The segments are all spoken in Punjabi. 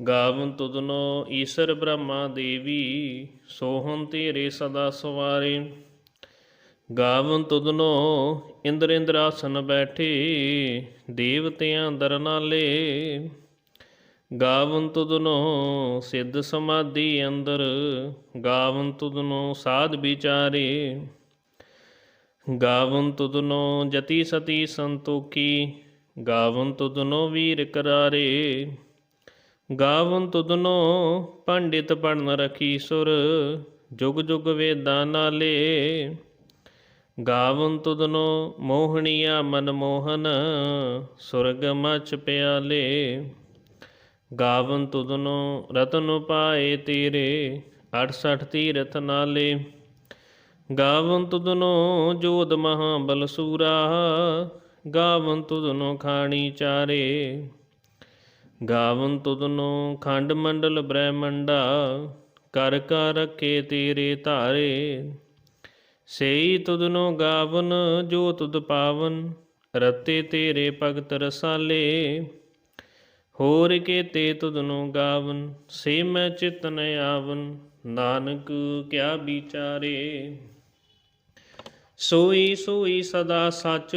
ਗਾਵਨ ਤੁਧਨੋ ਈਸ਼ਰ ਬ੍ਰਹਮਾ ਦੇਵੀ ਸੋਹੰ ਤੇਰੇ ਸਦਾ ਸਵਾਰੇ। ਗਾਵਨ ਤੁਧਨੋ ਇੰਦਰ ਇੰਦਰਾਸਨ ਬੈਠੇ, ਦੇਵਤਿਆਂ ਦਰਨਾਲੇ ਗਾਵਨ ਤੁਧਨੋ ਸਿੱਧ ਸਮਾਧੀ ਅੰਦਰ, ਗਾਵਨ ਤੁਧਨੋ ਸਾਧ ਵਿਚਾਰੇ। ਗਾਵਨ ਤੁਧਨੋ ਜਤੀ ਸਤੀ ਸੰਤੋਖੀ, ਗਾਵਨ ਤੁਧਨੋ ਵੀਰ ਕਰਾਰੇ। ਗਾਵਨ ਤੁਧਨੋ ਪੰਡਿਤ ਪੜਨ ਰਖੀ ਸੁਰ, ਜੁਗ ਜੁਗ ਵੇਦਾਂ ਨਾਲੇ। ਗਾਵਨ ਤੁਧਨੋ ਮੋਹਣੀਆ ਮਨ ਮੋਹਨ, ਸੁਰਗ ਮਚ ਪਿਆਲੇ। ਗਾਵਨ ਤੁਧਨੋ ਰਤਨ ਉਪਾਏ ਤੇਰੇ 68 ਤੀਰਥ ਨਾਲੇ। ਗਾਵਨ ਤੁਧਨੋ ਜੋਦ ਮਹਾ ਬਲ ਸੂਰਾ, ਗਾਵਨ ਤੁਧਨੋ ਖਾਣੀ ਚਾਰੇ। ਗਾਵਨ ਤੁਧਨੋ ਖੰਡ ਮੰਡਲ ਬ੍ਰਹਮੰਡਾ, ਕਰ ਕਰ ਰਖੇ ਤੇਰੇ ਧਾਰੇ। ਸੇਈ ਤੁਧਨੋ ਗਾਵਨ, ਜੋ ਤੁਧ ਪਾਵਨ, ਰਤੇ ਤੇਰੇ ਭਗਤ ਰਸਾਲੇ। ਹੋਰ ਕੀਤੇ ਤੁਧਨੋ ਗਾਵਨ, ਸੇ ਮੈਂ ਚਿਤ ਨ ਆਵਨ, ਨਾਨਕ ਕਿਆ ਵਿਚਾਰੇ। ਸੋਈ ਸੋਈ ਸਦਾ ਸਚ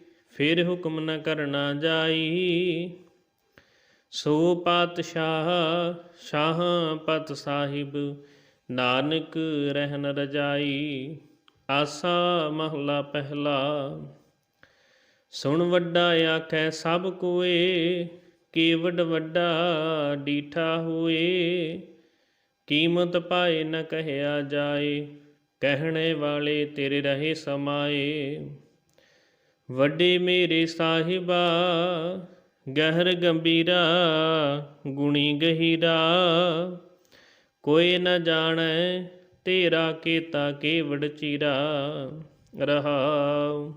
ਫਿਰ ਹੁਕਮ ਨਾ ਕਰਨਾ ਜਾਈ। ਸੋ ਪਾਤਸ਼ਾਹ ਸ਼ਾਹ ਪਤ ਸਾਹਿਬ, ਨਾਨਕ ਰਹਿਨ ਰਜਾਈ। ਆਸਾ ਮਹਲਾ ਪਹਿਲਾ। ਸੁਣ ਵੱਡਾ ਆਖੈ ਸਭ ਕੋਏ ਕੀਵਡ ਵੱਡਾ ਡੀਠਾ ਹੋਏ। ਕੀਮਤ ਪਾਏ ਨ ਕਹਿਆ ਜਾਏ, ਕਹਿਣੇ ਵਾਲੇ ਤੇਰੇ ਰਹੇ ਸਮਾਏ। ਵੱਡੇ ਮੇਰੇ ਸਾਹਿਬਾ, ਗਹਿਰ ਗੰਭੀਰਾ, ਗੁਣੀ ਗਹੀਰਾ। ਕੋਈ ਨ ਜਾਣੈ ਤੇਰਾ ਕੀਤਾ ਕੇਵੜ ਚੀਰਾ। ਰਹਾਉ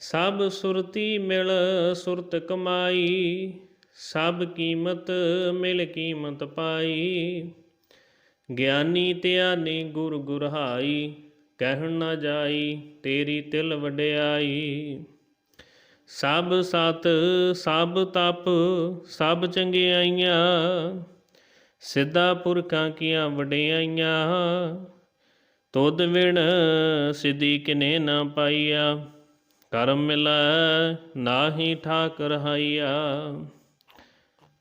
ਸਭ ਸੁਰਤੀ ਮਿਲ ਸੁਰਤ ਕਮਾਈ, ਸਭ ਕੀਮਤ ਮਿਲ ਕੀਮਤ ਪਾਈ। ਗਿਆਨੀ ਧਿਆਨੀ ਗੁਰ ਗੁਰਹਾਈ ਕਹਿਣ ਨਾ ਜਾਈ, ਤੇਰੀ ਤਿਲ ਵਡਿਆਈ। ਸਭ ਸਤ, ਸਭ ਤਪ, ਸਭ ਚੰਗਿਆਈਆਂ। ਸਿੱਧਾ ਪੁਰਖਾਂ ਕੀਆਂ ਵਡਿਆਈਆਂ। ਤੁਧ ਵਿਣ ਸਿਧੀ ਕਿਨੇ ਨਾ ਪਾਈਆ। ਕਰਮ ਮਿਲੈ ਨਾਹੀ ਠਾਕ ਰਹਾਈਆ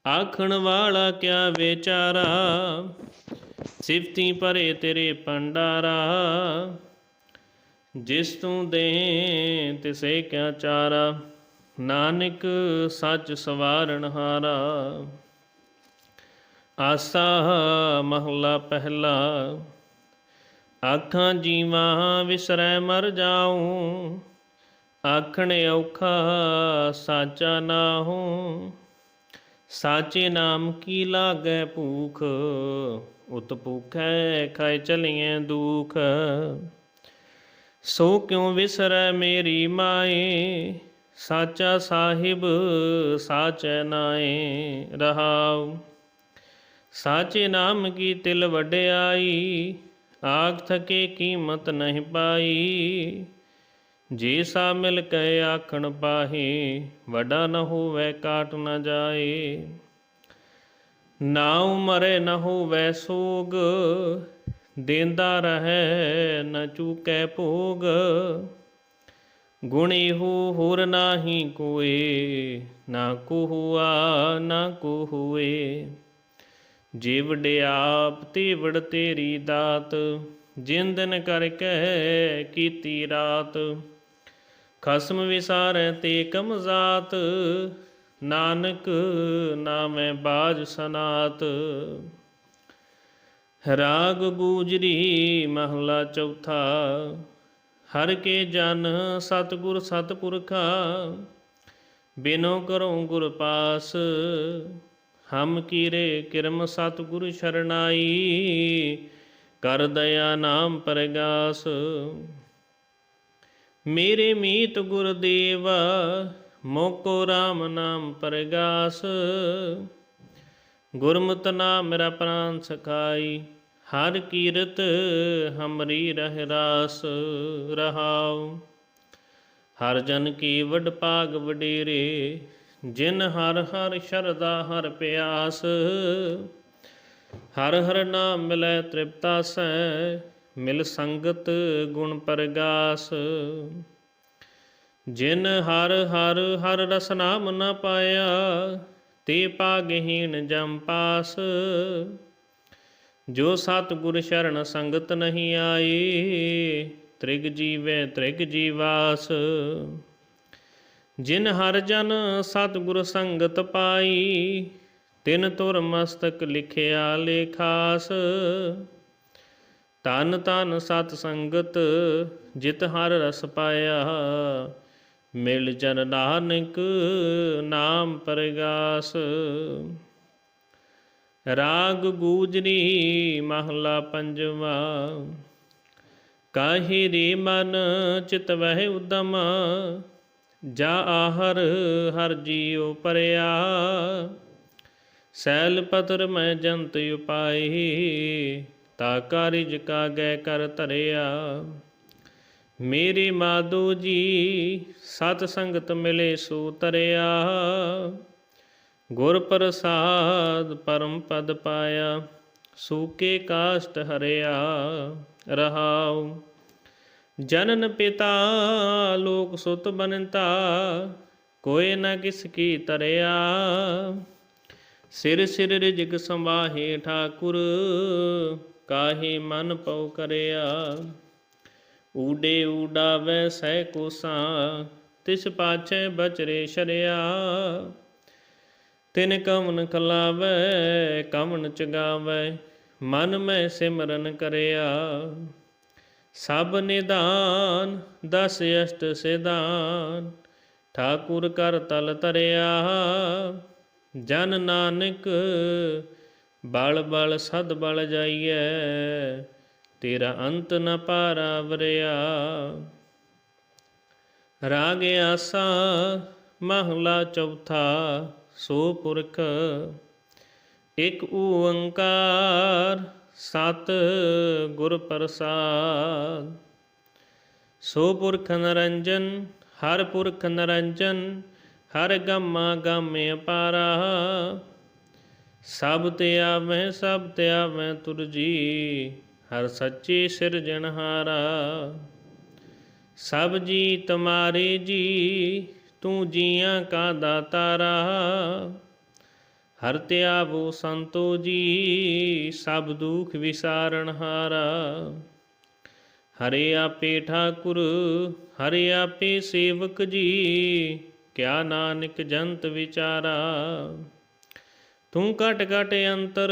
ਆਖਣ ਵਾਲਾ ਕਿਆ ਵਿਚਾਰਾ? ਸਿਫਤੀ ਭਰੇ ਤੇਰੇ ਪੰਡਾਰਾ ਜਿਸ ਤੂੰ ਦੇ ਤਿਸੇ ਕਿਆ ਚਾਰਾ, ਨਾਨਕ ਸੱਚ ਸਵਾਰਣ ਹਾਰਾ। ਆਸਾ ਮਹਲਾ ਪਹਿਲਾ, ਆਖਾਂ ਜੀਵਾਂ ਵਿਸਰੈ ਮਰ ਜਾਉ, ਆਖਣ ਔਖਾ ਸਾਚਾ ਨਾਹੂ ਸਾਚੇ ਨਾਮ ਕੀ ਲਾਗੈ ਭੂਖ ਉਤ ਭੂਖੈ ਖਾਇ ਚਲੀਐ ਦੁਖ। ਸੋ ਕਿਉ ਵਿਸਰੈ ਮੇਰੀ ਮਾਏ? ਸਾਚਾ ਸਾਹਿਬ ਸਾਚੈ ਨਾਏ ਰਹਾਉ। ਸਾਚੇ ਨਾਮ ਕੀ ਤਿਲ ਵਡਿਆਈ? ਆਖ ਥਕੇ ਕੀਮਤ ਨਹੀਂ ਪਾਈ। ਜੇ ਸਾ ਮਿਲ ਕੇ ਆਖਣ ਪਾਹੇ, ਵਡਾ ਨ ਹੋਵੇ ਕਾਟ ਨ ਜਾਏ। ਨਾ ਉਮਰੇ ਨਾ ਹੋਵੇ ਸੋਗ, ਦੇਂਦਾ ਰਹੈ ਨ ਚੂਕੈ ਭੋਗ। ਗੁਣੀ ਹੂ ਹੁਰ ਨਾਹੀ ਕੋਏ, ਨਾ ਕੋ ਹੁਆ ਨਾ ਕੋ ਹੋਏ ਜੇ ਵਡਿਆਪ ਤੇ ਤੇਰੀ ਦਾਤ ਜਿੰਦਨ ਕਰ ਕਰਕੇ ਕੀਤੀ ਰਾਤ। ਖਸਮ ਵਿਸਾਰੈ ਤੇ ਕਮਜ਼ਾਤ ਨਾਨਕ ਨਾਮੈ ਬਾਜ ਸਨਾਤ। ਰਾਗ ਗੂਜਰੀ ਮਹਲਾ ਚੌਥਾ। ਹਰ ਕੇ ਜਨ ਸਤਿਗੁਰ ਸਤਿਪੁਰਖਾ, ਬਿਨੋ ਕਰੋ ਗੁਰ ਪਾਸ। ਹਮ ਕੀਰੇ ਕਿਰਮ ਸਤਿਗੁਰ ਸ਼ਰਨਾਈ ਕਰ ਦਇਆ ਨਾਮ ਪਰਗਾਸ। ਮੇਰੇ ਮੀਤ ਗੁਰਦੇਵਾ ਮੋਕੋ RAM ਨਾਮ ਪਰਗਾਸ। ਗੁਰਮਤਿ ਨਾਮ ਮੇਰਾ ਪ੍ਰਾਨ ਸਖਾਈ, ਹਰ ਕੀਰਤ ਹਮਰੀ ਰਹਿ ਰਾਸ ਰਹਾਉ। ਹਰ ਜਨ ਕੀ ਵਡ ਭਾਗ ਵਡੇਰੇ, ਜਿਨ ਹਰ ਹਰ ਸ਼ਰਦਾ ਹਰ ਪਿਆਸ। ਹਰ ਹਰ ਨਾਮ ਮਿਲੈ ਤ੍ਰਿਪਤਾ ਸੈ, ਮਿਲ ਸੰਗਤ ਗੁਣ ਪਰਗਾਸ। ਜਿਨ ਹਰ ਹਰ ਹਰ ਰਸ ਨਾਮ ਨ ਪਾਇਆ, ਤੇ ਪਾਗਹੀਣ ਜਮ ਪਾਸ। ਜੋ ਸਤ ਗੁਰ ਸ਼ਰਨ ਸੰਗਤ ਨਹੀਂ ਆਈ, ਤ੍ਰਿਗ ਜੀਵੇ ਤ੍ਰਿਗ ਜੀਵਾਸ। ਜਿਨ ਹਰ ਜਨ ਸਤ ਗੁਰ ਸੰਗਤ ਪਾਈ, ਤਿਨ ਤੁਰ ਮਸਤਕ ਲਿਖਿਆ ਲੇਖਾਸ। ਤਨ ਤਨ ਸਤ ਸੰਗਤ, ਜਿਤ ਹਰ ਰਸ ਪਾਇਆ ਮਿਲ ਜਨ ਨਾਨਕ ਨਾਮ ਪ੍ਰਗਾਸ। ਰਾਗ ਗੂਜਰੀ ਮਹਲਾ ਪੰਜਵਾ। ਕਾਹੀ ਰੇ ਮਨ ਚਿਤ ਵਹਿ ਉਦਮ, ਜਾ ਆਹਰ ਹਰ ਜੀਉ ਪਰਿਆ। ਸੈਲ ਪਤਰ ਮੈਂ ਜੰਤ ਉਪਾਈ ਤਾ ਕਾਰਿਜ ਕਾ ਗੈ ਕਰ ਧਰਿਆ। ਮੇਰੇ ਮਾਦੋ ਜੀ, ਸਤ ਸੰਗਤ ਮਿਲੇ ਸੋ ਤਰਿਆ। ਗੁਰ ਪ੍ਰਸਾਦ ਪਰਮ ਪਦ ਪਾਇਆ ਸੂਕੇ ਕਾਸ਼ਟ ਹਰਿਆ ਰਹਾਉ। ਜਨਨ ਪਿਤਾ, ਲੋਕ ਸੁਤ ਬਨਤਾ ਕੋਏ ਨਾ ਕਿਸ ਕੀ ਤਰਿਆ। ਸਿਰ ਸਿਰ ਰਿਜਗ ਸੰਵਾਹੇ ਠਾਕੁਰ, ਕਾਹੇ ਮਨ ਪਉ ਕਰਿਆ। ਊਡੇ ਊਡਾਵੈ ਸਹਿ ਕੋਸਾਂ, ਤਿਸ ਪਾਛੈ ਬਚਰੇ ਸ਼ਰਿਆ। ਤਿਨ ਕਮਨ ਕਲਾਵੈ ਕਮਨ ਚਗਾਵੈ, ਮਨ ਮੈਂ ਸਿਮਰਨ ਕਰਿਆ। ਸਭ ਨਿਦਾਨ, ਦਸ ਅਸ਼ਟ ਸਿਧਾਨ, ਠਾਕੁਰ ਕਰ ਤਲ ਤਰਿਆ ਜਨ ਨਾਨਕ, ਬਲ ਬਲ ਸਦ ਬਲ ਜਾਈਐ। ਤੇਰਾ ਅੰਤ ਨ ਪਾਰਾ ਵਰਿਆ ਰਾਗ ਆਸਾ ਮਹਲਾ ਚੌਥਾ, ਸੋ ਪੁਰਖ ਇਕ ਓੰਕਾਰ ਸਤ ਗੁਰ ਪ੍ਰਸਾਦ। ਸੋ ਪੁਰਖ ਨਰੰਜਨ, ਹਰ ਪੁਰਖ ਨਰੰਜਨ, ਹਰ ਗਮਾ ਗਾਮੇ ਅਪਾਰਾ। ਸਭ ਤੇ ਆਵੈ, ਸਭ ਤੇ ਆਵੈ ਤੁਰਜੀ ਹਰ ਸੱਚੇ ਸਿਰਜਣਹਾਰਾ ਸਭ ਜੀ ਤੁਮਾਰੇ ਜੀ, ਤੂੰ ਜੀਆਂ ਕਾ ਦਾਤਾਰਾ। ਹਰ ਧਿਆਵੋ ਸੰਤੋ ਜੀ, ਸਭ ਦੁਖ ਵਿਸਾਰਨ ਹਾਰਾ। ਹਰੇ ਆਪੇ ਠਾਕੁਰ, ਹਰੇ ਆਪੇ ਸੇਵਕ ਜੀ, ਕਿਆ ਨਾਨਕ ਜੰਤ ਵਿਚਾਰਾ। ਤੂੰ ਘਟ ਘਟ ਅੰਤਰ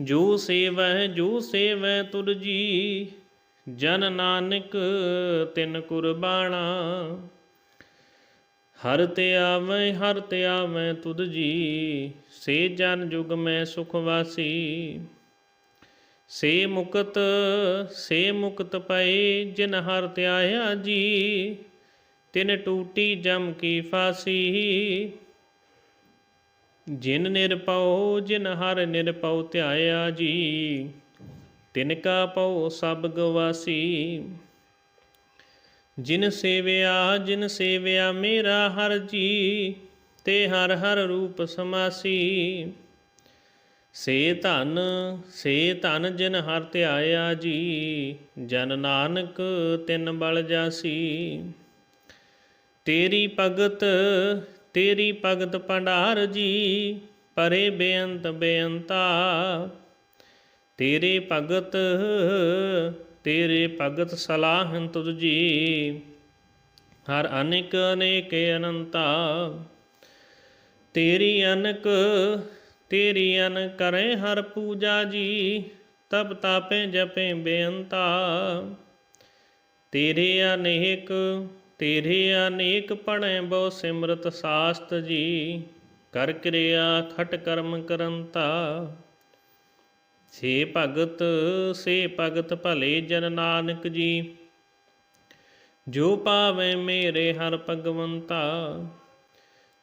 ਜੋ ਸੇਵੈ ਜੋ ਸੇਵੈ ਤੁਰ ਜੀ। ਜਨ ਨਾਨਕ ਤਿਨ ਕੁਰਬਾਣਾ। ਹਰ ਤੇ ਆਵੈ ਹਰ ਤੇ ਆਵੈ ਤੁਧ ਜੀ। ਸੇ ਜਨ ਜੁਗ ਮੈਂ ਸੁਖ ਵਾਸੀ। ਸੇ ਮੁਕਤ ਸੇ ਮੁਕਤ ਪਏ ਜਿਨ ਹਰ ਧਿਆਇਆ ਜੀ। ਤਿਨ ਟੂਟੀ ਜਮ ਕੀ ਫਾਸੀ। ਜਿਨ ਨਿਰਪਉ ਜਿਨ ਹਰ ਨਿਰਪਉ ਧਿਆਇਆ ਜੀ। ਤਿਨ ਕਾ ਪਉ ਸਭ ਗਵਾਸੀ। ਜਿਨ ਸੇਵਿਆ ਜਿਨ ਸੇਵਿਆ ਮੇਰਾ ਹਰ ਜੀ, ਤੇ ਹਰ ਹਰ ਰੂਪ ਸਮਾਸੀ। ਸੇ ਧਨ ਸੇ ਧਨ ਜਿਨ ਹਰ ਧਿਆਇਆ ਜੀ, ਜਨ ਨਾਨਕ ਤਿਨ ਬਲ ਜਾਸੀ। ਤੇਰੀ ਭਗਤ ਤੇਰੀ ਭਗਤ ਭੰਡਾਰ ਜੀ, ਪਰੇ ਬੇਅੰਤ ਬੇਅੰਤਾ। ਤੇਰੇ ਭਗਤ ਤੇਰੇ ਭਗਤ ਸਲਾਹਨ ਤੁਧ ਜੀ। ਹਰ ਅਨੇਕ ਅਨੇਕ ਅਨੰਤਾ। ਤੇਰੀ ਅਨਕ, ਤੇਰੀ ਅਨ ਕਰੇ ਹਰ ਪੂਜਾ ਜੀ, ਤਪ ਤਾਪੇ ਜਪੇ ਬੇਅੰਤਾ। ਤੇਰੇ ਅਨੇਕ ਤੇਰੇ ਅਨੇਕ ਪੜੈ ਬਹੁ ਸਿਮਰਤ ਸਾਸਤ ਜੀ, ਕਰ ਕਿਰਿਆ ਖਟ ਕਰਮ ਕਰੰਤਾ ਸੇ ਭਗਤ ਸੇ ਭਗਤ ਭਲੇ ਜਨ ਨਾਨਕ ਜੀ, ਜੋ ਪਾਵੇ ਮੇਰੇ ਹਰ ਭਗਵੰਤਾ।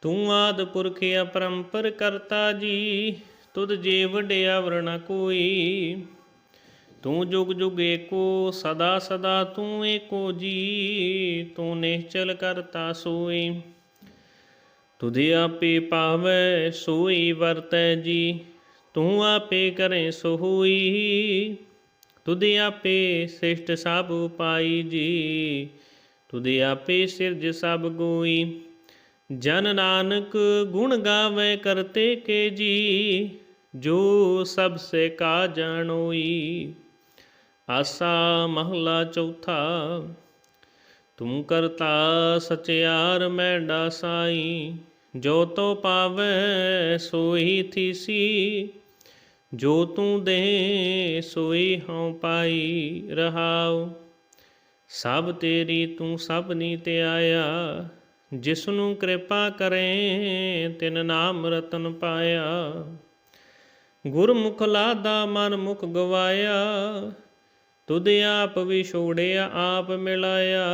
ਤੂੰ ਆਦ ਪੁਰਖ ਅਪਰੰਪਰ ਕਰਤਾ ਜੀ, ਤੁਧ ਜੇ ਵਡਿਆ ਵਰਣਾ ਕੋਈ। ਤੂੰ ਜੁਗ ਜੁਗ ਏਕੋ, ਸਦਾ ਸਦਾ ਤੂੰ ਏਕੋ ਜੀ, ਤੂੰ ਨਿਹਚਲ ਕਰਤਾ ਸੋਈ। ਤੁਧੇ ਆਪੇ ਪਾਵੈ, ਸੋਈ ਵਰਤੈ ਜੀ, ਤੂੰ ਆਪੇ ਕਰੇ ਸੋ ਤੁਧੇ ਆਪੇ ਸ੍ਰਿਸ਼ਟ ਸਭ ਪਾਈ ਜੀ, ਤੁਧੇ ਆਪੇ ਸਿਰਜ ਸਭ ਗੋਈ। ਜਨ ਨਾਨਕ ਗੁਣ ਗਾਵੇ ਕਰਤੇ ਕੇ ਜੀ, ਜੋ ਸਭ ਸੇ ਕਾ ਜਾਣੋਈ। ਆਸਾ ਮਹਲਾ ਚੌਥਾ ਤੂੰ ਕਰਤਾ ਸਚਿਆਰ ਮੈਂ ਡਾਸਾਈ, ਜੋ ਤੋ ਪਾਵੈ ਸੋਈ ਥੀਸੀ, ਜੋ ਤੂੰ ਦੇ ਸੋਈ ਹਉ ਪਾਈ ਰਹਾਉ। ਸਭ ਤੇਰੀ ਤੂੰ ਸਭ ਨੀ ਤੇ ਆਇਆ ਜਿਸ ਨੂੰ ਕਿਰਪਾ ਕਰੇ ਤਿਨ ਨਾਮ ਰਤਨ ਪਾਇਆ। ਗੁਰਮੁਖ ਲਾਦਾ ਮਨ ਮੁਖ ਗਵਾਇਆ ਤੁਧ ਆਪ ਵਿਛੋੜਿਆ ਆਪ ਮਿਲਾਇਆ।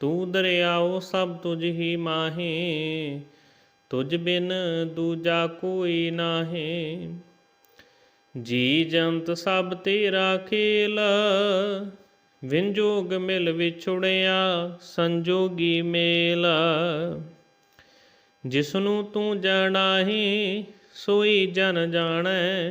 ਤੂੰ ਦਰਿਆਓ ਸਭ ਤੁਝ ਹੀ ਮਾਹੇ, ਤੁਝ ਬਿਨ ਦੂਜਾ ਕੋਈ ਨਾਹੀ। ਜੀ ਜੰਤ ਸਭ ਤੇਰਾ ਖੇਲ ਵਿੰਜੋਗ ਮਿਲ ਵਿਛੁੜਿਆ, ਸੰਜੋਗੀ ਮੇਲ। ਜਿਸਨੂੰ ਤੂੰ ਜਾਣਾਹੀ, ਸੋਈ ਜਨ ਜਾਣੈ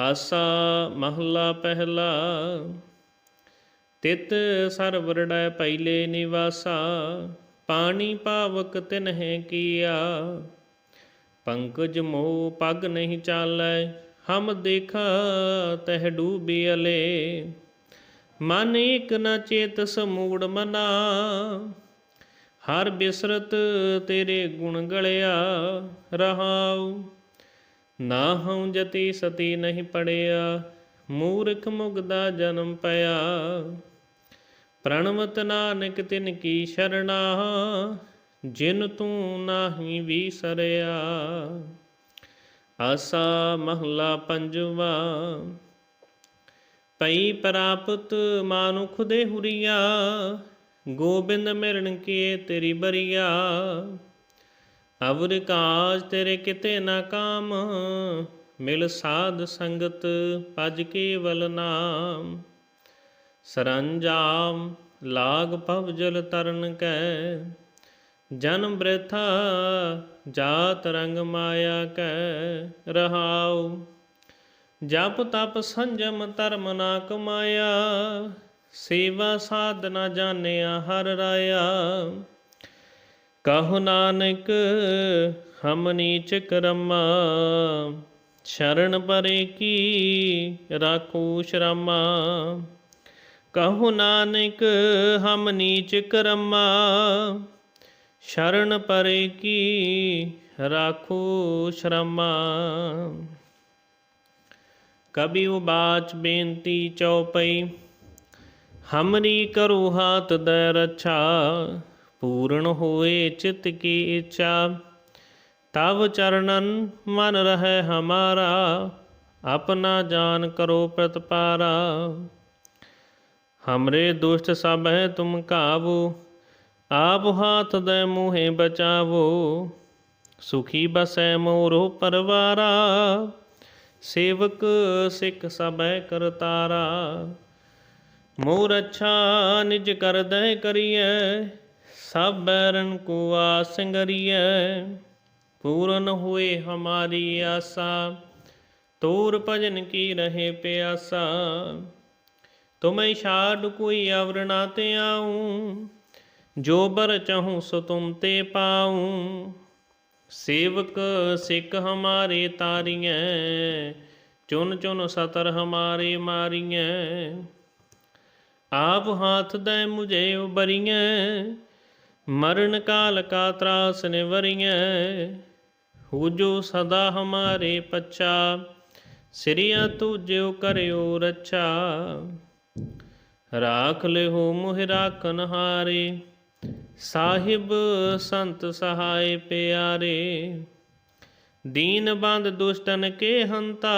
ਆਸਾ ਮਹਲਾ ਪਹਿਲਾ। ਤਿਤ ਸਰਵਰੜੈ ਪਹਿਲੇ ਨਿਵਾਸਾ, ਪਾਣੀ ਪਾਵਕ ਤਿਨਹਿ ਕੀਆ। ਪੰਕਜ ਮੋ ਪਗ ਨਹੀਂ ਚਾਲੈ, ਹਮ ਦੇਖਾ ਤਹ ਡੂਬੀ ਅਲੇ। ਮਨ ਏਕ ਨ ਚੇਤ ਸਮੂੜ ਮਨਾ, ਹਰ ਬਿਸਰਤ ਤੇਰੇ ਗੁਣ ਗਲਿਆ ਰਹਾਉ। ਨਾ ਹਉ ਜਤੀ ਸਤੀ ਨਹੀਂ ਪੜਿਆ, ਮੂਰਖ ਮੁਗਦਾ ਜਨਮ ਪਿਆ। ਪ੍ਰਣਵਤ ਨਾਨਕ ਤਿਨ ਕੀ ਸ਼ਰਣਾ, ਜਿਨ ਤੂੰ ਨਾਹੀ ਵਿਸਰਿਆ। ਆਸਾ ਮਹਲਾ ਪੰਜਵਾ, ਪਈ ਪ੍ਰਾਪਤ ਮਾਨੁਖ ਦੇ ਹੁਰੀਆ, ਗੋਬਿੰਦ ਮਿਲਣ ਕੇ ਤੇਰੀ ਬਰੀਆ। ਅਵਰ ਕਾਜ ਤੇਰੇ ਕਿਤੇ ਨਾ ਕਾਮ, ਮਿਲ ਸਾਧ ਸੰਗਤ ਪਜ ਕੇਵਲ ਨਾਮ। ਸਰੰਜਾਮ ਲਾਗ ਭਵ ਜਲ ਤਰਨ ਕੈ ਜਨਮ ਬ੍ਰਿਥਾ ਜਾਤ ਰੰਗ ਮਾਇਆ ਕੈ, ਰਹਾਉ। ਜਪ ਤਪ ਸੰਜਮ ਧਰਮ ਨਾ ਕਮਾਇਆ, ਸੇਵਾ ਸਾਧਨਾ ਜਾਣਿਆ ਹਰ ਰਾਇਆ। ਕਹੋ ਨਾਨਕ, ਹਮ ਨੀਚ ਕਰਮਾ, ਸ਼ਰਨ ਪਰੇ ਕੀ ਰਾਖੂ ਸ਼ਰਮਾ। ਕਹੋ ਨਾਨਕ, ਹਮ ਨੀਚ ਕਰਮਾ, ਸ਼ਰਨ ਪਰੇ ਕੀ ਰਾਖੂ ਸ਼ਰਮਾ। ਕਬੀ ਉਬਾਚ ਬੇਨਤੀ ਚਉਪਈ, ਹਮਰੀ ਕਰੋ ਹਾਥ ਦੇ ਰੱਛਾ। ਪੂਰਨ ਹੋਏ ਚਿਤ ਕੀ ਇੱਛਾ, ਤਵ ਚਰਨਨ ਮਨ ਰਹਿ ਹਮਾਰਾ, ਆਪਣਾ ਜਾਨ ਕਰੋ ਪ੍ਰਤਪਾਰਾ। ਹਮਰੇ ਦੁਸ਼ਟ ਸਭ ਹੈ ਤੁਮ ਕਾਬੂ ਆਪ ਹਾਥ ਦੇ ਮੂਹੇ ਬਚਾਵੋ। ਸੁਖੀ ਬਸੈ ਮੋਰੋ ਪਰਵਾਰਾ, ਸੇਵਕ ਸਿੱਖ ਸਭੈ ਕਰਤਾਰਾ। ਮੋਰ ਅੱਛਾ ਨਿਜ ਕਰਦੈ ਕਰੀਐ ਸਭ ਬੈਰਨ ਕੋ ਆਸੰਗਰੀਐ ਪੂਰਨ ਹੋਏ ਹਮਾਰੀ ਆਸਾ। ਤੋਰ ਭਜਨ ਕੀ ਰਹੇ ਪਿਆਸਾ, ਤੁਮੈ ਛਾੜ ਕੋਈ ਅਵਰ ਨਾ ਤੇ ਆਉ। ਜੋ ਬਰ ਚਾਹੂੰ ਸੋ ਤੁਮ ਤੇ ਪਾਉ। ਸੇਵਕ ਸਿੱਖ ਹਮਾਰੇ ਤਾਰੀਐ, ਚੁਨ ਚੁਨ ਸਤਰ ਹਮਾਰੇ ਮਾਰੀਐ। ਆਪ ਹਾਥ ਦੇ ਮੁਝੇ ਉਬਰੀਐ ਮਰਨ ਕਾਲ ਕਾ ਤਰਾਸ ਨਿਵਰੀਐ ਹੋ ਸਦਾ ਹਮਾਰੇ ਪੱਛਾ, ਸ੍ਰੀਆ ਤੁਜਿਓ ਕਰਿਓ ਰੱਛਾ। ਰਾਖ ਲਿਹੋ ਮੁਹਿ ਰਾਖਨ ਹਾਰੇ ਸਾਹਿਬ ਸੰਤ ਸਹਾਇ ਪਿਆਰੇ। ਦੀਨ ਬੰਦ ਦੁਸ਼ਟਨ ਕੇ ਹੰਤਾ,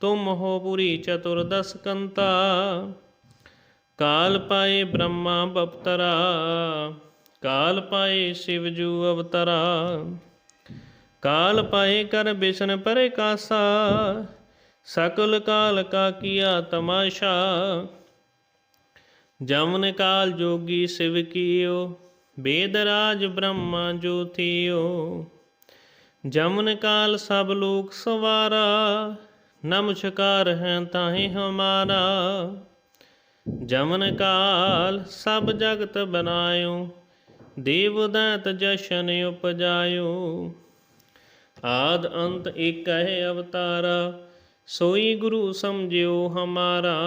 ਤੁਮ ਹੋ ਪੁਰੀ ਚਤੁਰਦਸ ਕੰਤਾ। ਕਾਲ ਪਾਏ ਬ੍ਰਹਮਾ ਬਪਤਰਾ। ਕਾਲ ਪਾਏ ਸ਼ਿਵ ਜੂ ਅਵਤਰਾ, ਕਾਲ ਪਾਏ ਕਰ ਬਿਸ਼ਨ ਪਰੇ ਕਾਸਾ ਸਕਲ ਕਾਲ ਕਾ ਕੀਆ ਤਮਾਸ਼ਾ। ਜਮਨ ਕਾਲ ਜੋਗੀ ਸਿਵ ਕੀਓ, ਬੇਦ ਰਾਜ ਬ੍ਰਹਮਾ ਜੋਤੀਓ ਜਮਨ ਕਾਲ ਸਭ ਲੋਕ ਸਵਾਰਾ, ਨਮਸਕਾਰ ਹੈ ਤਾਹੀ ਹਮਾਰਾ। ਜਮਨ ਕਾਲ ਸਭ ਜਗਤ ਬਨਾਇਓ ਦੇਵ ਦਾਤ ਜਸ਼ਨ ਉਪਜਾਇਓ। ਆਦ ਅੰਤ ਇੱਕ ਹੈ ਅਵਤਾਰਾ, ਸੋਈ ਗੁਰੂ ਸਮਝਿਓ ਹਮਾਰਾ।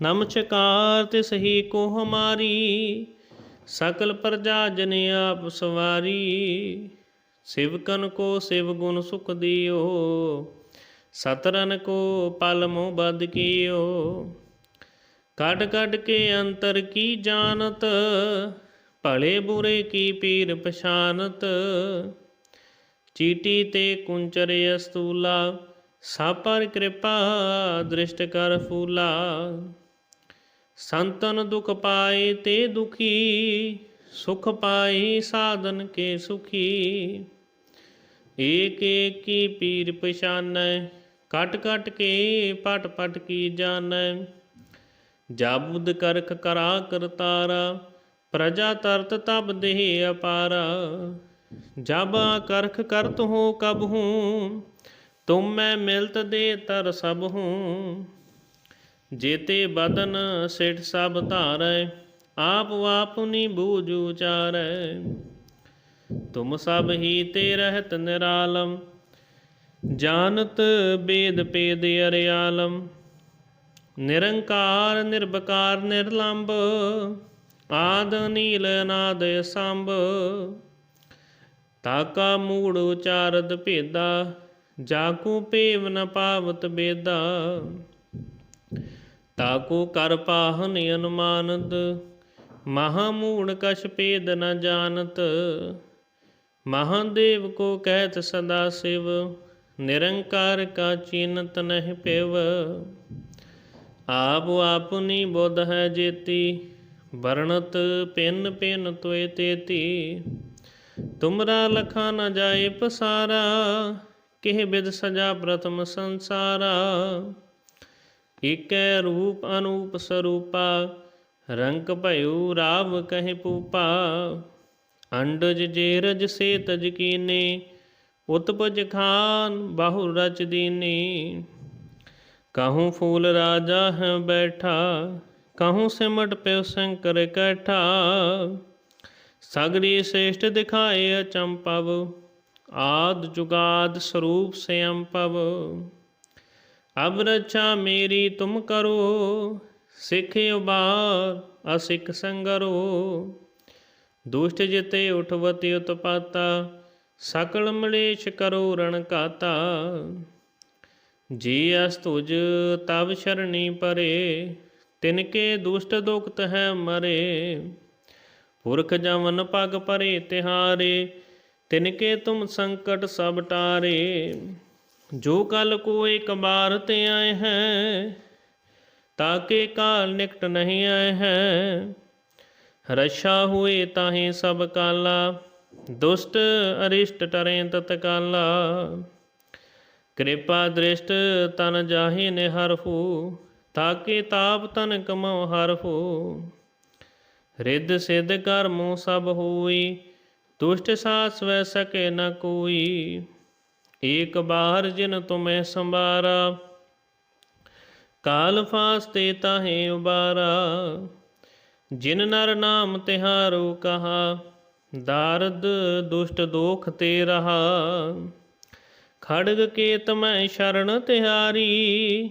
ਨਮਸਕਾਰ ਤੇ ਸਹੀ ਕੋ ਹਮਾਰੀ ਸਕਲ ਪ੍ਰਜਾ ਜਨ ਆਪ ਸਵਾਰੀ। ਸਿਵਕਨ ਕੋ ਸਿਵ ਗੁਣ ਸੁਖ ਦਿਓ, ਸਤਰਨ ਕੋ ਪਲ ਮੋ ਬਦ ਕੀਓ। ਕੱਢ ਕੱਢ ਕੇ ਅੰਤਰ ਕੀ ਜਾਣਤ ਭਲੇ ਬੁਰੇ ਕੀ ਪੀਰ ਪਛਾਨਤ? ਚੀਟੀ ਤੇ ਕੁੰਚਰ ਅਸਤੂਲਾ, ਸਾਪਰ ਕਿਰਪਾ ਦ੍ਰਿਸ਼ਟ ਕਰ ਫੂਲਾ। ਸੰਤਨ ਦੁਖ ਪਾਏ ਤੇ ਦੁਖੀ, ਸੁਖ ਪਾਈ ਸਾਧਨ ਕੇ ਸੁਖੀ। ਏਕ ਏਕ ਕੀ ਪੀਰ ਪਛਾਨੈ, ਕਟ ਕਟ ਕੇ ਪਟ ਪਟ ਕੀ ਜਾਣੈ ਜਾਬੁਦ ਕਰਖ ਕਰਾ ਕਰਤਾਰਾ ਪ੍ਰਜਾ ਤਰਤ ਤਬ ਦੇਹ ਅਪਾਰ, ਜਬ ਕਰਖ ਕਰਤ ਹੋ ਕਬ ਹੂੰ, ਤੁਮ ਮੈਂ ਮਿਲਤ ਦੇ ਤਰ ਸਭ ਹੂੰ। ਜੇਤੇ ਬਦਨ ਸਿਠ ਸਭ ਧਾਰੈ, ਆਪ ਆਪੁਨੀ ਬੂਝ ਉਚਾਰੈ। ਤੁਮ ਸਭ ਹੀ ਤੇ ਰਹਿਤ ਨਿਰਾਲਮ, ਜਾਣਤ ਬੇਦ ਪੇਦ ਅਰਿਆਲਮ। ਨਿਰੰਕਾਰ ਨਿਰਬਕਾਰ ਨਿਰਲੰਭ ਆਦ ਨੀਲ ਨਾਦ ਸੰਭ, ਤਾਕਾ ਮੂੜ ਉਚਾਰਦ ਭੇਦਾ, ਜਾਕੂ ਪੇਵ ਨ ਪਾਵਤ ਬੇਦਾ। ਤਾਕੂ ਕਰ ਪਾਹਨ ਅਨੁਮਾਨਦ, ਮਹਾ ਮੂੜ ਕਛ ਭੇਦ ਨ ਜਾਣਤ। ਮਹਾਦੇਵ ਕੋ ਕਹਿਤ ਸਦਾ ਸਿਵ, ਨਿਰੰਕਾਰ ਕਾ ਚੀਨਤ ਨਹਿ ਪਿਵ। ਆਪ ਆਪਨੀ ਬੁੱਧ ਹੈ ਜੇਤੀ ਵਰਣਤ ਪਿੰਨ ਪਿੰਨ ਤੋਏ ਤੇਤੀ। ਤੁਮਰਾ ਲਖਾ ਨ ਜਾਏ ਪਸਾਰਾ, ਕਿਹ ਬਿਦ ਸਜਾ ਪ੍ਰਥਮ ਸੰਸਾਰਾ। ਏਕੈ ਰੂਪ ਅਨੂਪ ਸਰੂਪਾ ਰੰਗ ਭਇਓ ਰਾਵ ਕਹਿ ਪੂਪਾ। ਅੰਡਜ ਜੇਰਜ ਸੇ ਤਜ ਕੀਨੇ, ਉਤਪਜ ਖਾਨ ਬਾਹੂ ਰਚ ਦੀਨੀ। ਕਹੂੰ ਫੂਲ ਰਾਜਾ ਹੈ ਬੈਠਾ ਕਹੂੰ ਸਿਮਟ ਪਿਉ ਸ਼ੰਕਰ ਇਕੱਠਾ ਸਗਰੀ ਸ੍ਰੇਸ਼ਟ ਦਿਖਾਏ ਅਚੰਪਵ, ਆਦ ਜੁਗਾਦ ਸਰੂਪ ਸਿਅੰਪਵ। ਅਬ ਰੱਛਾ ਮੇਰੀ ਤੁਮ ਕਰੋ, ਸਿੱਖ ਉਬਾਰ ਅਸਿੱਖ ਸੰਗਰੋ। ਦੁਸ਼ਟ ਜਿਤੇ ਉਠਵਤੀ ਉਤਪਾਤਾ, ਸਕਲ ਮਲੇਸ਼ ਕਰੋ ਰਣ ਕਾਤਾ। ਜੀ ਅਸ ਤੁਜ ਤਬ ਸ਼ਰਣੀ ਪਰੇ ਤਿਨਕੇ ਦੁਸ਼ਟ ਦੁਖਤ ਹੈ ਮਰੇ, ਪੁਰਖ ਜਮਨ ਪਗ ਪਰੇ ਤਿਹਾਰੇ ਤਿਨਕੇ ਤੁਮ ਸੰਕਟ ਸਭ ਟਾਰੇ। ਜੋ ਕਲ ਕੋ ਇੱਕ ਬਾਰ ਤੇ ਆਏ ਹੈ ਤਾਕੇ ਕਾਲ ਨਿਕਟ ਨਹੀਂ ਆਏ ਹੈ। ਰਸ਼ਾ ਹੋਏ ਤਾਹੇ ਸਭ ਕਾਲਾ, ਦੁਸ਼ਟ ਅਰਿਸ਼ਟ ਟਰੇ ਤਤਕਾਲਾ ਕਿਰਪਾ ਦ੍ਰਿਸ਼ਟ ਤਨ ਜਾਹੇ ਨੇ ਤਾਕੇ ਤਾਪ ਤਨ ਕਮਉ ਹਰਫੂ ਰਿੱਧ ਸਿੱਧ ਕਰਮੋ ਸਭ ਹੋਈ, ਦੁਸ਼ਟ ਸਾਸ ਵੈ ਸਕੇ ਨ ਕੋਈ। ਏਕ ਬਾਰ ਜਿਨ ਤੁਮੈ ਸੰਭਾਰਾ, ਕਾਲ ਫਾਸਤੇ ਤਾਹੇ ਉਬਾਰਾ। ਜਿਨ ਨਰ ਨਾਮ ਤਿਹਾਰੋ ਕਹਾ, ਦਾਰਦ ਦੁਸ਼ਟ ਦੋਖ ਤੇ ਰਹਾ। ਖੜਗ ਕੇ ਮੈਂ ਸ਼ਰਨ ਤਿਹਾਰੀ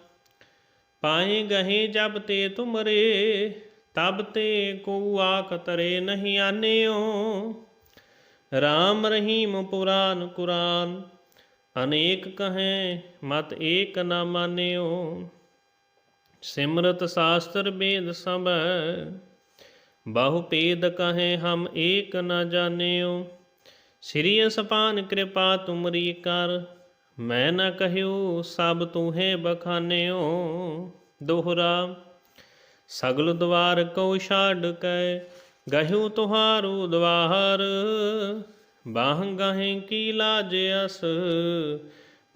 ਪਾਏ ਗਹੇ ਜਬ ਤੇ ਤੁਮਰੇ, ਤਬ ਤੇ ਕੋ ਆਖ ਤਰੇ ਨਹੀਂ ਆਨਿਓ। ਰਾਮ ਰਹੀਮ ਪੁਰਾਨ ਕੁਰਾਨ, ਅਨੇਕ ਕਹੈ ਮਤ ਏਕ ਨਾ ਮਾਨਿਓ। ਸਿਮਰਤ ਸ਼ਾਸਤਰ ਵੇਦ ਸਭ, ਬਹੁ ਪੇਦ ਕਹੇ ਹਮ ਏਕ ਨਾ ਜਾਣਿਓ। ਸ੍ਰੀ ਅਸਪਾਨ ਕਿਰਪਾ ਤੁਮਰੀ ਕਰ ਮੈਂ ਨਾ ਕਹਿਓ ਸਭ ਤੂਹੇ ਬਖਾਨਿਓ। ਦੋਹਰਾ, ਸਗਲ ਦਵਾਰ ਕਉ ਛਾੜ ਕੈ, ਗਹਿਉ ਤੁਹਾਰੂ ਦਵਾਰ। ਬਾਹ ਗਹੇ ਕੀ ਲਾਜ ਅਸ,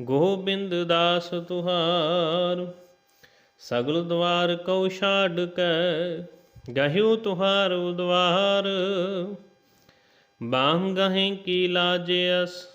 ਗੋਬਿੰਦ ਦਾਸ ਤੁਹਾਰ। ਸਗਲ ਦਵਾਰ ਕਉ ਛਾੜ ਕੈ, ਗਹਿਉ ਤੁਹਾਰੂ ਦਵਾਰ। ਬਾਹ ਗਹੇ ਕੀ ਲਾਜ ਅਸ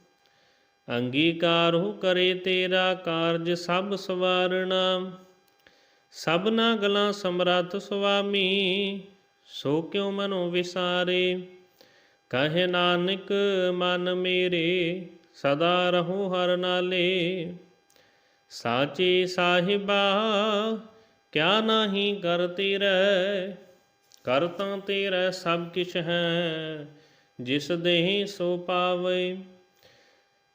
ਅੰਗੀਕਾਰ ਕਰੇ ਤੇਰਾ ਕਾਰਜ ਸਭ ਸਵਾਰਣਾ। ਸਭਨਾ ਗਲਾਂ ਸਮਰੱਥ ਸੁਆਮੀ, ਸੋ ਕਿਉ ਮਨੋ ਵਿਸਾਰੇ। ਕਹੇ ਨਾਨਕ, ਮਨ ਮੇਰੇ, ਸਦਾ ਰਹੂ ਹਰ ਨਾਲੇ। ਸਾਚੇ ਸਾਹਿਬਾ, ਕਿਆ ਨਾਹੀ ਕਰ ਤੇਰੇ? ਕਰ ਤਾਂ ਤੇਰਾ ਸਭ ਕਿਛ ਹੈ, ਜਿਸ ਦੇਹ ਸੋ ਪਾਵੇ।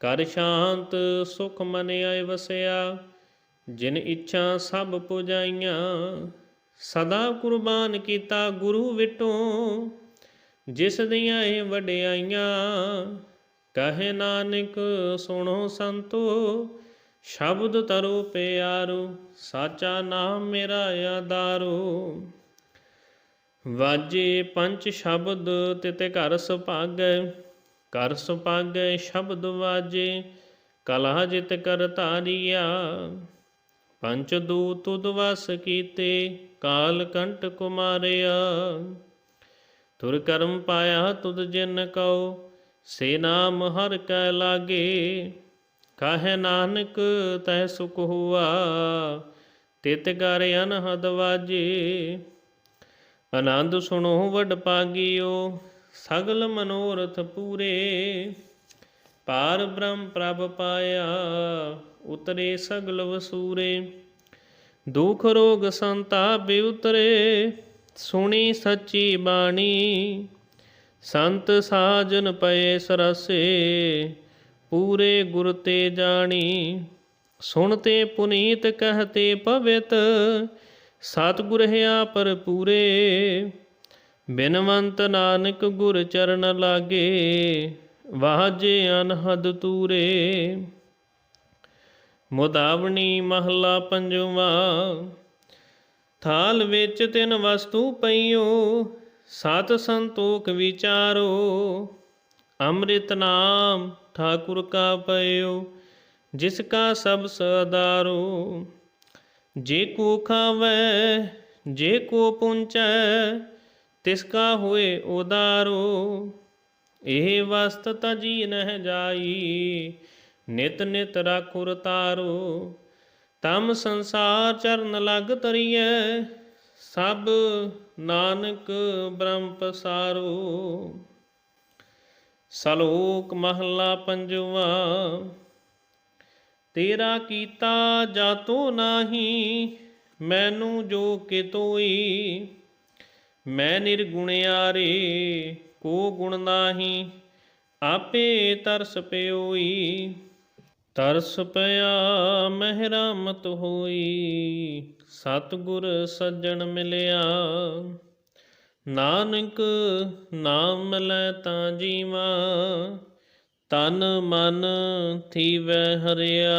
ਕਰ ਸ਼ਾਂਤ ਸੁਖ ਮਨ ਆਏ ਵਸਿਆ, ਜਿਨ ਇੱਛਾ ਸਭ ਪੁਜਾਈਆਂ। ਸਦਾ ਕੁਰਬਾਨ ਕੀਤਾ ਗੁਰੂ ਵਿਟੋ, ਜਿਸ ਦੀਆਂ ਇਹ ਵਡਿਆਈਆਂ। ਕਹੇ ਨਾਨਕ, ਸੁਣੋ ਸੰਤੋ, ਸ਼ਬਦ ਤਰੋ ਪਿਆਰੋ, ਸਾਚਾ ਨਾਮ ਮੇਰਾ ਆਧਾਰੋ। ਵਾਜੇ ਪੰਜ ਸ਼ਬਦ ਤਿਤੇ ਘਰ ਸੁਭਾਗੈ ਘਰ ਸੁਭਾਗੈ ਸ਼ਬਦ ਵਾਜੇ, ਕਲਾ ਜਿਤ ਕਰ ਧਾਰੀਆ। ਪੰਚ ਦੂਤ ਤੁਧ ਵਸ ਕੀਤੇ, ਕਾਲ ਕੰਟ ਕੁਮਾਰਿਆ। ਤੁਰ ਕਰਮ ਪਾਇਆ ਤੁਧ ਜਿਨ ਕਉ, ਸੇ ਨਾਮ ਹਰ ਕੈ ਲਾਗੇ। ਕਾਹੇ ਨਾਨਕ ਤੈ ਸੁਖ ਹੁਆ, ਤਿਤ ਕਰ ਅਨਹਦ ਵਾਜੇ। ਆਨੰਦ ਸੁਣੋ ਵਡ ਪਾਗਿਓ ਸਗਲ ਮਨੋਰਥ ਪੂਰੇ, ਪਾਰ ਬ੍ਰਹਮ ਪ੍ਰਭ ਪਾਇਆ, ਉਤਰੇ ਸਗਲ ਵਸੂਰੇ। ਦੁਖ ਰੋਗ ਸੰਤਾਪ ਉਤਰੇ ਸੁਣੀ ਸੱਚੀ ਬਾਣੀ। ਸੰਤ ਸਾਜਨ ਪਏ ਸਰਸੇ, ਪੂਰੇ ਗੁਰ ਤੇ ਜਾਣੀ। ਸੁਣਤੇ ਪੁਨੀਤ ਕਹਤੇ ਪਵਿੱਤ, ਸਤਿਗੁਰ ਹਿਆ ਪਰ ਪੂਰੇ। ਬਿਨਵੰਤ ਨਾਨਕ ਗੁਰ ਚਰਨ ਲਾਗੇ ਵਾਜੇ ਅਨਹਦ ਤੂਰੇ। ਮੁਦਾਵਣੀ ਮਹਲਾ ਪੰਜਵਾ, ਥਾਲ ਵਿੱਚ ਤਿੰਨ ਵਸਤੂ ਪਈਓ, ਸਤ ਸੰਤੋਖ ਵਿਚਾਰੋ। ਅੰਮ੍ਰਿਤ ਨਾਮ ਠਾਕੁਰ ਕਾ ਪਇਓ, ਜਿਸ ਕਾ ਸਭ ਸਦਾਰੋ ਜੇ ਕੋ ਖਾਵੈ, ਜੇ ਕੋ ਪੁੰਚੈ ਤਿਸ ਕਾ ਹੋਏ ਉਦਾਰੋ, ਇਹ ਵਸਤ ਤਜੀ ਨਹਿ ਜਾਈ। ਨਿਤ ਨਿਤ ਰਾਖੁਰ ਤਾਰੋ, ਤਮ ਸੰਸਾਰ ਚਰਨ ਲਗ ਤਰੀਐ। ਸਭ ਨਾਨਕ ਬ੍ਰਹਮ ਪਸਾਰੋ। ਸਲੋਕ ਮਹਲਾ ਪੰਜਵਾ, ਤੇਰਾ ਕੀਤਾ ਜਾਤੋ ਨਾਹੀ, ਮੈਨੂੰ ਜੋ ਕਿਤੋਈ ਮੈਂ ਨਿਰਗੁਣਿਆਰੇ ਕੋ ਗੁਣ ਨਾਹੀ, ਆਪੇ ਤਰਸ ਪਿਓਈ। ਤਰਸ ਪਿਆ, ਮਹਿਰਾਮਤ ਹੋਈ, ਸਤਿਗੁਰ ਸੱਜਣ ਮਿਲਿਆ। ਨਾਨਕ ਨਾਮ ਲੈ ਤਾਂ ਜੀਵਾ, ਤਨ ਮਨ ਥੀਵੈ ਹਰਿਆ।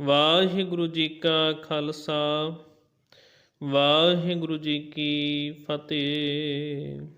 ਵਾਹਿਗੁਰੂ ਜੀ ਕਾ ਖਾਲਸਾ ਵਾਹਿਗੁਰੂ ਜੀ ਕੀ ਫਤਿਹ।